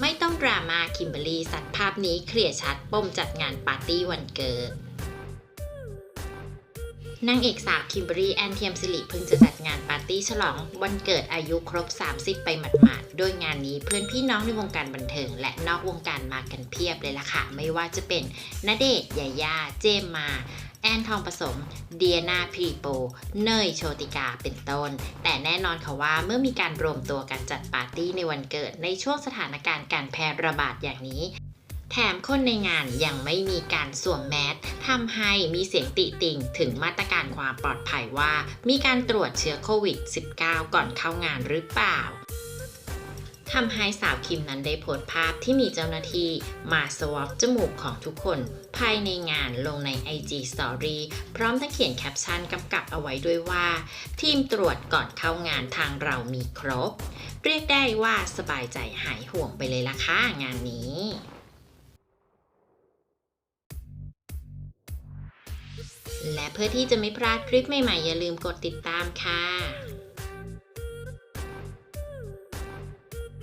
ไม่ต้องดราม่าคิมเบอรี่สัตว์ภาพนี้เคลียร์ชัดปมจัดงานปาร์ตี้วันเกิดนางเอกสาวคิมเบอรี่แอนเทียมสิริเพิ่งจะจัดงานปาร์ตี้ฉลองวันเกิดอายุครบ 30 ไปหมาดๆ โดยงานนี้เพื่อนพี่น้องในวงการบันเทิง และนอกวงการมากันเพียบเลยล่ะค่ะ ไม่ว่าจะเป็นณเดชน์ยาย่า เจมมา อนทองผสม เดียนาพรีโป เนยโชติกาเป็นต้น แต่แน่นอนค่ะว่าเมื่อมีการรวมตัวกันจัดปาร์ตี้ในวันเกิดในช่วงสถานการณ์การแพร่ระบาดอย่างนี้ แถมคนในงานยังไม่มีการสวมแมสทำให้มีเสียงติติงถึงมาตรการความปลอดภัยว่า มีการตรวจเชื้อโควิด -19 ก่อนเข้างานหรือเปล่า ทำให้สาวคิมนั้นได้โพสต์ภาพที่มีเจ้าหน้าที่มาสวอปจมูกของทุกคน ภายในงานลงใน IG Story พร้อมทั้งเขียนแคปชั่นกำกับเอาไว้ด้วยว่า ทีมตรวจก่อนเข้างานทางเรามีครบ เรียกได้ว่าสบายใจหายห่วงไปเลยล่ะค่ะงานนี้และเพื่อที่จะไม่พลาดคลิปใหม่ๆ อย่าลืมกดติดตามค่ะ